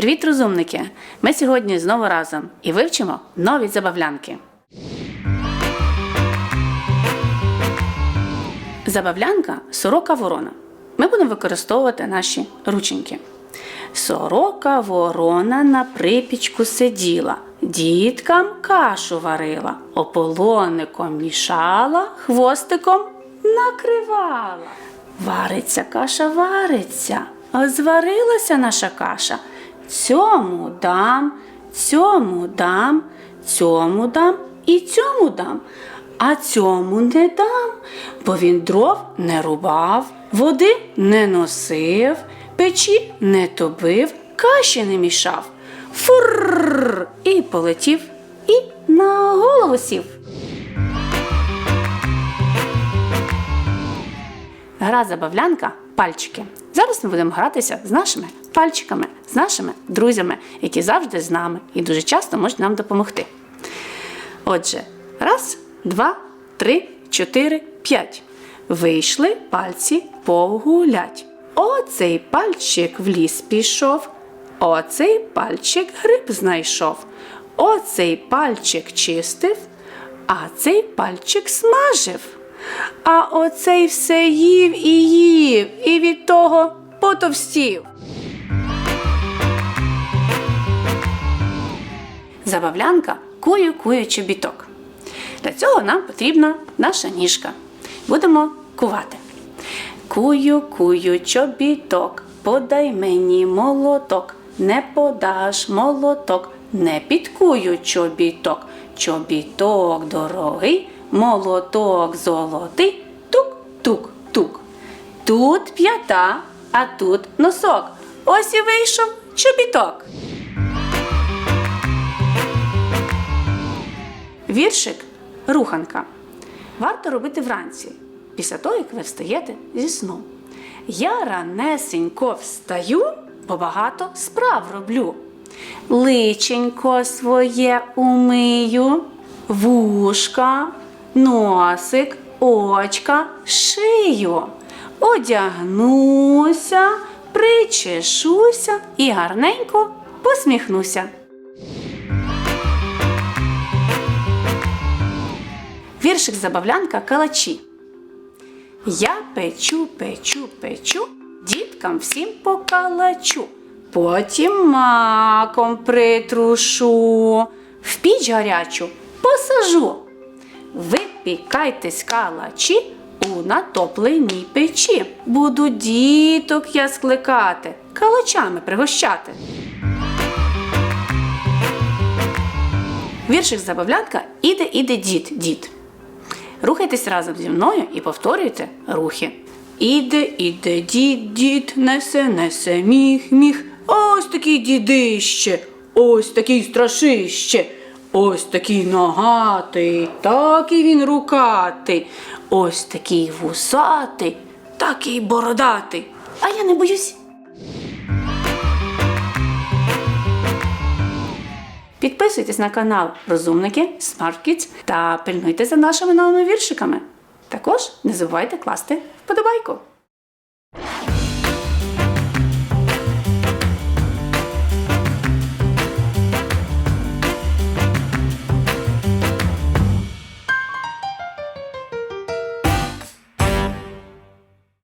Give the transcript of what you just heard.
Привіт, розумники! Ми сьогодні знову разом і вивчимо нові забавлянки. Забавлянка сорока ворона. Ми будемо використовувати наші рученьки. Сорока ворона на припічку сиділа, діткам кашу варила, ополоником мішала, хвостиком накривала. Вариться каша, вариться, зварилася наша каша. Цьому дам, цьому дам, цьому дам і цьому дам. А цьому не дам, бо він дров не рубав, води не носив, печі не топив, каші не мішав. Фурр! І полетів, і на голову сів. Гра забавлянка пальчики. Зараз ми будемо гратися з нашими пальчиками, з нашими друзями, які завжди з нами і дуже часто можуть нам допомогти. Отже, раз, два, три, чотири, п'ять. Вийшли пальці погулять. Оцей пальчик в ліс пішов, оцей пальчик гриб знайшов, оцей пальчик чистив, а цей пальчик смажив. А оцей все їв і їв, і від того потовстів. Забавлянка кую кую чобіток. Для цього нам потрібна наша ніжка. Будемо кувати. Кую, кую чобіток, подай мені молоток, не подаш молоток, не підкую чобіток. Чобіток дорогий, молоток золотий, тук-тук-тук. Тут п'ята, а тут носок. Ось і вийшов чобіток. Віршик руханка. Варто робити вранці, після того, як ви встаєте зі сну. Я ранесенько встаю, бо багато справ роблю. Личенько своє умию, вушка, носик, очка, шию. Одягнуся, причешуся і гарненько посміхнуся. Віршик забавлянка калачі. Я печу, печу, печу, діткам всім покалачу. Потім маком притрушу, в піч гарячу посажу. Випікайтесь калачі у натопленій печі. Буду діток я скликати, калачами пригощати. Віршик забавлянка іде, іде дід, дід. Рухайтесь разом зі мною і повторюйте рухи. Іде, іде дід, дід, несе, несе, міг, міг. Ось такий дідище, ось такий страшище, ось такий ногатий, такий він рукатий, ось такий вусатий, такий бородатий. А я не боюсь. Підписуйтесь на канал Розумники Kids та пильнуйте за нашими новими віршиками. Також не забувайте класти вподобайку.